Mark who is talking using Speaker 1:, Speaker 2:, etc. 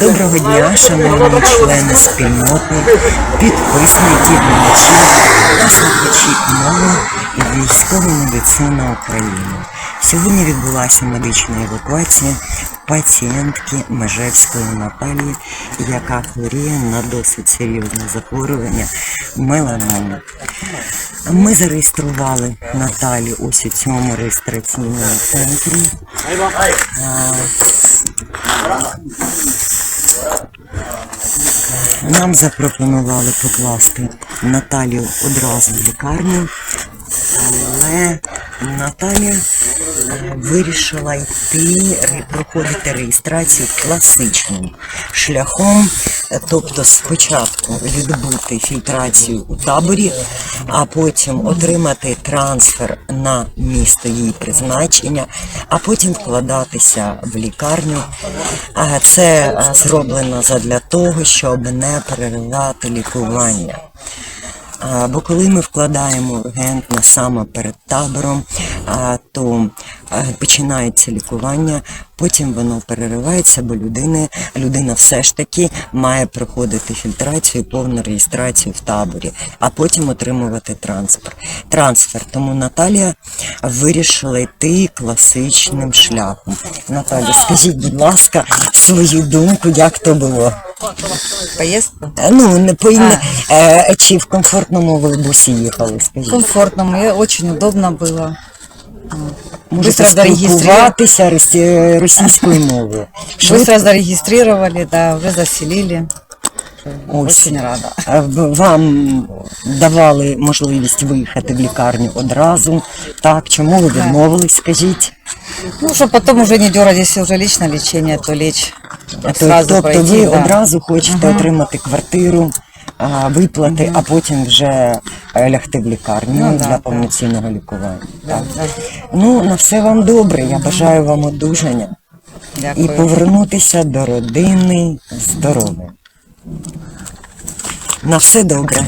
Speaker 1: Доброго дня, шановні члени спільноти, підписники, глядачі та слухачі каналу Військова медицина України. Сьогодні відбулася медична евакуація пацієнтки Межевської Наталії, яка хворіє на досить серйозне захворювання меланому. Ми зареєстрували Наталі ось у цьому реєстраційному центрі. Нам запропонували покласти Наталію одразу в лікарню, але Наталя вирішила йти проходити реєстрацію класичним шляхом, тобто спочатку відбути фільтрацію у таборі, а потім отримати трансфер на місто її призначення, а потім вкладатися в лікарню. Це зроблено задля того, щоб не переривати лікування. Бо коли ми вкладаємо ургентно саме перед табором, то починається лікування, потім воно переривається, бо людини, людина все ж таки має проходити фільтрацію, повну реєстрацію в таборі, а потім отримувати трансфер. Трансфер. Тому Наталія вирішила йти класичним шляхом. Наталя, скажіть, будь ласка, свою думку, як то було?
Speaker 2: Поездку?
Speaker 1: Е, Ну, не по е, чи в комфортному ви бусі їхали, скажіть.
Speaker 2: Комфортно, мне очень удобно было.
Speaker 1: Можете
Speaker 2: Быстро зарегистрировали,
Speaker 1: спілкуватися росі- російською мовою. Швидко.
Speaker 2: быстро зарегистрировали, да, уже заселили.
Speaker 1: Ось.
Speaker 2: Очень рада.
Speaker 1: Е, в- Вам давали можливість виїхати в лікарню одразу. Так, чому ви відмовились, скажіть?
Speaker 2: Ну, чтобы потом уже не дергать, если уже личное лечение, то лечь. Сразу
Speaker 1: тобто
Speaker 2: пройти,
Speaker 1: ви
Speaker 2: да.
Speaker 1: одразу хочете отримати квартиру, а, виплати, а потім вже е, лягти в лікарню
Speaker 2: Ну,
Speaker 1: для
Speaker 2: да.
Speaker 1: повноцінного лікування. Так. Ну, на все вам добре. Я бажаю вам одужання. і повернутися до родини здоровим. На все добре.